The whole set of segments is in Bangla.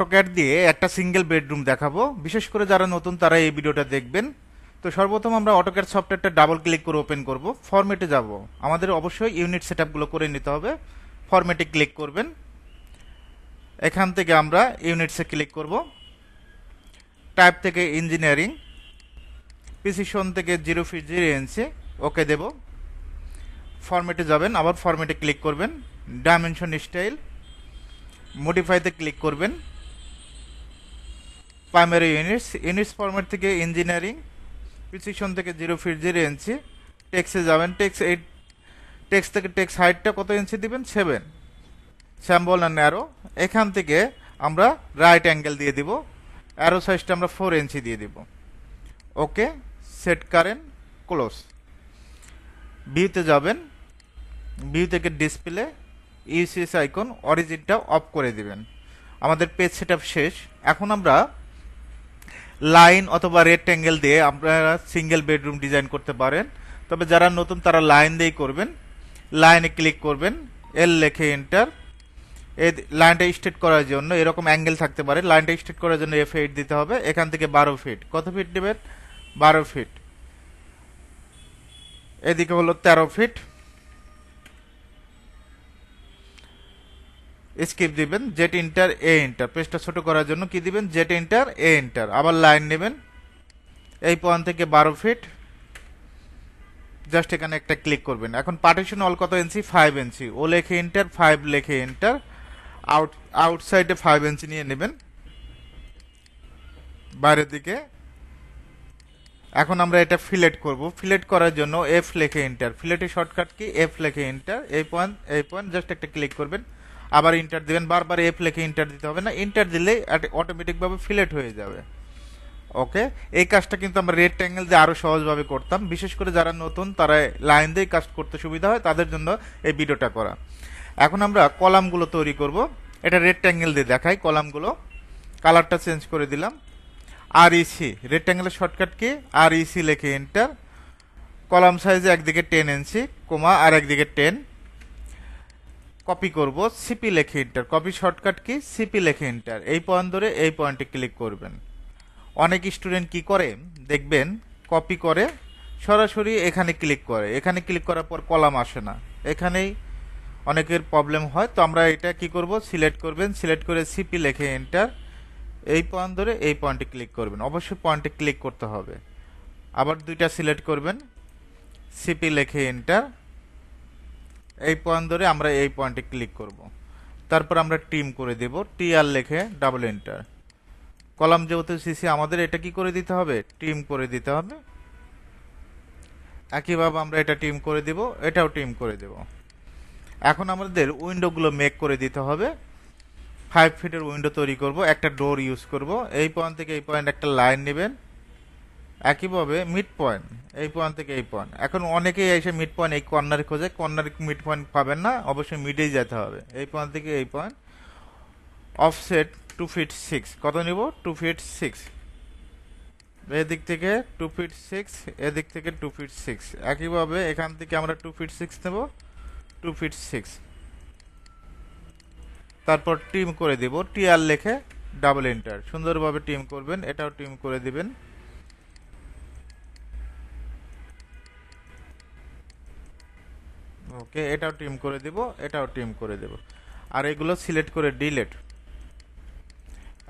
অটোক্যাড দিয়ে একটা সিঙ্গেল বেডরুম দেখাবো। বিশেষ করে যারা নতুন, তারা এই ভিডিওটা দেখবেন। তো সর্বপ্রথম আমরা অটোক্যাড সফটওয়্যারটা ডাবল ক্লিক করে ওপেন করব। ফরম্যাটে যাব। আমাদের অবশ্যই ইউনিট সেটআপগুলো করে নিতে হবে। ফরম্যাটে ক্লিক করবেন। এখান থেকে আমরা ইউনিটসে ক্লিক করব। টাইপ থেকে ইঞ্জিনিয়ারিং প্রিসিশন থেকে zero feet zero inch okay দেব। ফরম্যাটে যাবেন, আবার ফরম্যাটে ক্লিক করবেন। ডাইমেনশন স্টাইল মডিফাইতে ক্লিক করবেন। প্রাইমারি ইউনিটস ইউনিটস ফরম্যাট থেকে ইঞ্জিনিয়ারিং প্রিসিশন থেকে জিরো ফিট জিরো ইঞ্চি টেক্সে যাবেন টেক্স এইট টেক্স থেকে টেক্স হাইটটা কত ইঞ্চি দিবেন? সেভেন স্যাম্বল আর ন্যারো এখান থেকে আমরা রাইট অ্যাঙ্গেল দিয়ে দিব। অ্যারো সাইজটা আমরা ফোর ইঞ্চি দিয়ে দিব। ওকে সেট কারেন্ট ক্লোজ ভিউতে যাবেন। ভিউ থেকে ডিসপ্লে ইউসিএস আইকন অরিজিনটা অফ করে দিবেন। আমাদের পেজ সেটআপ শেষ। এখন আমরা লাইন অথবা রেক্ট্যাঙ্গেল দিয়ে আপনারা সিঙ্গেল বেডরুম ডিজাইন করতে পারেন। তবে যারা নতুন, তারা লাইন দিয়েই করবেন। লাইনে ক্লিক করবেন এল লেখে এন্টার এই লাইনটা স্ট্রেট করার জন্য এরকম অ্যাঙ্গেল থাকতে পারে। লাইনটা স্ট্রেট করার জন্য এফ এইট দিতে হবে। এখান থেকে বারো ফিট কত ফিট দেবেন বারো ফিট এদিকে হলো তেরো ফিট স্কিপ দিবেন জেট ইন্টার এ ইন্টার পেজটা ছোট করার জন্য কি দিবেন? জেট ইন্টার এ ইন্টার আবার লাইন নেবেন। এই পয়েন্ট থেকে বারো ফিট জাস্ট এখানে একটা ক্লিক করবেন। এখন পার্টিশন অল কত ইঞ্চি ফাইভ ইঞ্চি ও লেখে ইন্টার ফাইভ লেখে ইন্টার আউট আউটসাইডে ফাইভ ইঞ্চি নিয়ে নেবেন। বাইরের দিকে। এখন আমরা এটা ফিলেট করব। ফিলেট করার জন্য এফ লেখে ইন্টার ফিলেটের শর্টকাট কি? এফ লেখে ইন্টার এই পয়েন্ট এই পয়েন্ট জাস্ট একটা ক্লিক করবেন। আবার ইন্টার দিবেন, বারবার এফ লেখে ইন্টার দিতে হবে না। ইন্টার দিলেই অটোমেটিকভাবে ফিলেট হয়ে যাবে। ওকে এই কাজটা কিন্তু আমরা রেড ট্যাঙ্গেল দিয়ে আরও সহজভাবে করতাম। বিশেষ করে যারা নতুন, তারা লাইন দিয়ে কাজ করতে সুবিধা হয়। তাদের জন্য এই ভিডিওটা করা। এখন আমরা কলামগুলো তৈরি করব। এটা রেড ট্যাঙ্গেল দিয়ে দেখাই কলামগুলো। কালারটা চেঞ্জ করে দিলাম। আর ইসি রেড ট্যাঙ্গেলের শর্টকাট কি? আর ইসি লেখে এন্টার কলাম সাইজে একদিকে টেন ইঞ্চি কোমা আর একদিকে টেন কপি করব সিপি লেখে এন্টার কপি শর্টকাট কি? সিপি লেখে এন্টার এই পয়েন্ট ধরে এই পয়েন্টে ক্লিক করবেন। অনেক স্টুডেন্ট কি করে? দেখবেন কপি করে, সরাসরি এখানে ক্লিক করে। এখানে ক্লিক করার পর কলাম আসে না। এখানেই অনেকের প্রবলেম হয়। তো আমরা এটা কি করব? সিলেক্ট করবেন। সিলেক্ট করে সিপি লেখে এন্টার এই পয়েন্ট ধরে এই পয়েন্টে ক্লিক করবেন। অবশ্যই পয়েন্টে ক্লিক করতে হবে। আবার দুইটা সিলেক্ট করবেন। সিপি লেখে এন্টার এই পয়েন্ট ধরে আমরা এই পয়েন্টে ক্লিক করব। তারপর আমরা টিম করে দেব। টি আর লেখে ডাবল এন্টার কলাম যেহেতু সিসি আমাদের এটা কি করে দিতে হবে? টিম করে দিতে হবে। একইভাবে আমরা এটা টিম করে দিব, এটাও টিম করে দেব। এখন আমাদের উইন্ডোগুলো মেক করে দিতে হবে। ফাইভ ফিটের উইন্ডো তৈরি করব, একটা ডোর ইউজ করব। এই পয়েন্ট থেকে এই পয়েন্ট একটা লাইন নেবেন। একইভাবে মিড পয়েন্ট এই পয়েন্ট থেকে এই পয়েন্ট এখন অনেকেই এসে মিড পয়েন্ট এই কর্নারে খোঁজে কর্নারে মিড পয়েন্ট পাবেন না, অবশ্যই মিডেই যেতে হবে। এই পয়েন্ট থেকে এই point offset two feet six কত নিব? টু ফিট সিক্স এদিক থেকে টু ফিট সিক্স এদিক থেকে টু ফিট সিক্স একইভাবে এখান থেকে আমরা টু ফিট সিক্স নেব টু ফিট সিক্স তারপর টিম করে দিব টি আর লেখে ডাবল এন্টার সুন্দরভাবে টিম করবেন, এটাও টিম করে দিবেন। ওকে, এটাও টিম করে দিব, এটাও টিম করে দেব। আর এগুলো সিলেক্ট করে ডিলেট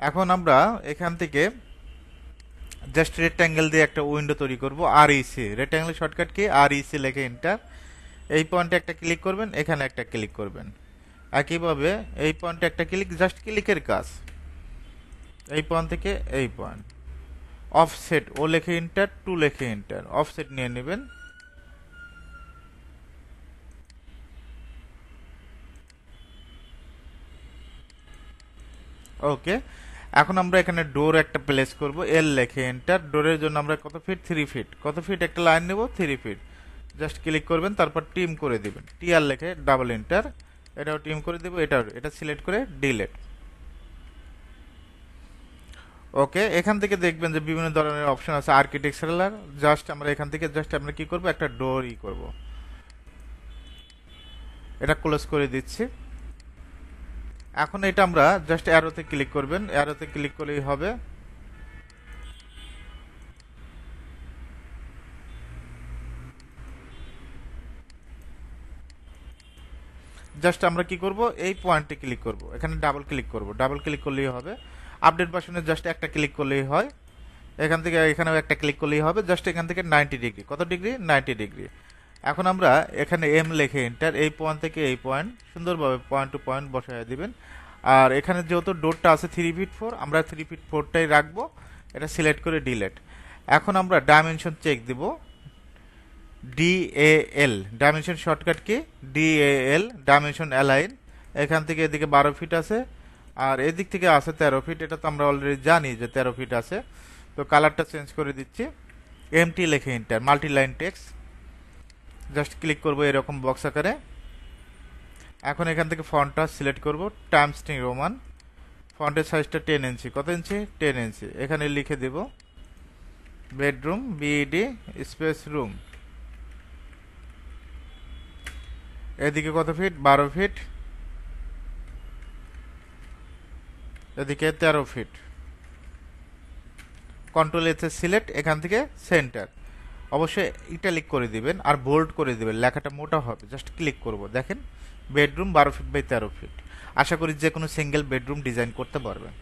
এখন আমরা এখান থেকে জাস্ট রেক্ট্যাঙ্গেল দিয়ে একটা উইন্ডো তৈরি করব আর ইসি রেক্ট্যাঙ্গেল শর্টকাট কি? আর ইসি লেখে এন্টার এই পয়েন্টে একটা ক্লিক করবেন, এখানে একটা ক্লিক করবেন। একইভাবে এই পয়েন্টে একটা ক্লিক জাস্ট ক্লিকের কাজ। এই পয়েন্ট থেকে এই পয়েন্ট অফসেট ও লেখে এন্টার টু লেখে এন্টার অফসেট নিয়ে নেবেন। ওকে এখন আমরা এখানে ডোর একটা প্লেস করব। এল লেখে এন্টার ডোরের জন্য আমরা কত ফিট থ্রি ফিট কত ফিট একটা লাইন নেব থ্রি ফিট জাস্ট ক্লিক করবেন, তারপর টিম করে দিবেন। টিআর লেখে ডাবল এন্টার এটাও টিম করে দেবো, এটাও, এটা সিলেক্ট করে ডিলেট ওকে এখান থেকে দেখবেন যে বিভিন্ন ধরনের অপশন আছে আর্কিটেকচারাল জাস্ট আমরা এখান থেকে জাস্ট আমরা কি করব? একটা ডোর ই করব। এটা ক্লোজ করে দিচ্ছি। এখন এটা আমরা জাস্ট অ্যারোতে ক্লিক করবেন। অ্যারোতে ক্লিক করলেই হবে। জাস্ট আমরা কি করব? এই পয়েন্টে ক্লিক করব। এখানে ডাবল ক্লিক করব। ডাবল ক্লিক করলেই হবে। আপডেট বাসনে জাস্ট একটা ক্লিক করলেই হয়। এখান থেকে এখানেও একটা ক্লিক করলেই হবে। জাস্ট এখান থেকে নাইনটি ডিগ্রি কত ডিগ্রি নাইনটি ডিগ্রি এখন আমরা এখানে এম লিখে এন্টার এই পয়েন্ট থেকে এই পয়েন্ট সুন্দরভাবে পয়েন্ট টু পয়েন্ট বসায় দিবেন। আর এখানে যেহেতু ডোরটা আছে থ্রি ফিট ফোর আমরা থ্রি ফিট ফোরটাই রাখব। এটা সিলেক্ট করে ডিলেট এখন আমরা ডাইমেনশন চেক দিব। ডিএএল dimension shortcut key? ডিএএল dimension align এখান থেকে এদিকে বারো ফিট আছে। আর এদিক থেকে আছে তেরো ফিট এটা তো আমরা অলরেডি জানি যে তেরো ফিট আছে। তো কালারটা চেঞ্জ করে দিচ্ছি। এমটি লেখে enter multi line text just click করব এরকম বক্স আকারে। এখন এখান থেকে ফন্টটা সিলেক্ট করব টাইমস টিং রোমান ফন্টের সাইজটা টেন ইঞ্চি কত ইঞ্চি টেন ইঞ্চি এখানে লিখে দেব bedroom B E D space room এদিকে কত ফিট বারো ফিট এদিকে তেরো ফিট কন্ট্রোল এতে সিলেক্ট এখান থেকে সেন্টার অবশ্যই ইটালিক করে দিবেন আর বোল্ড করে দিবেন। লেখাটা মোটা হবে জাস্ট ক্লিক করব। দেখেন বেডরুম বারো ফিট বাই তেরো ফিট আশা করি যে কোনো সিঙ্গেল বেডরুম ডিজাইন করতে পারবেন।